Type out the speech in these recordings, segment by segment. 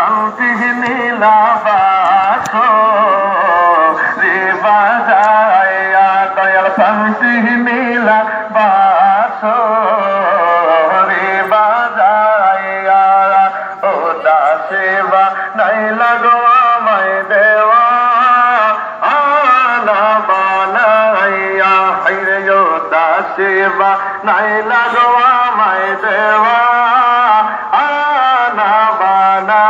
সন্দেহ নীলাবাস রে বাজায়া দয়াল সন্দেহ নীলাবাস রে বাজায়া ও দাসেবা নাই লাগো আমায় দেওয়া আলা বানাইয়া হাইরে ও দাসেবা নাই লাগো আমায় দেওয়া আলা বানা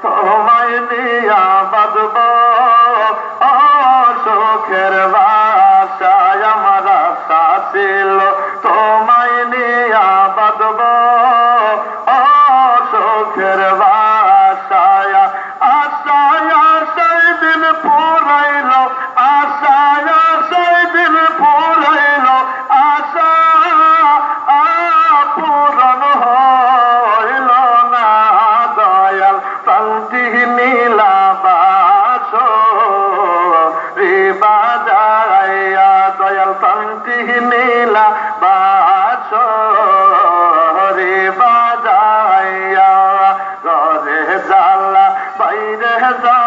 thought. ভোলা বাসরে বাজাইয়া ঘরে জালা বাইরে যা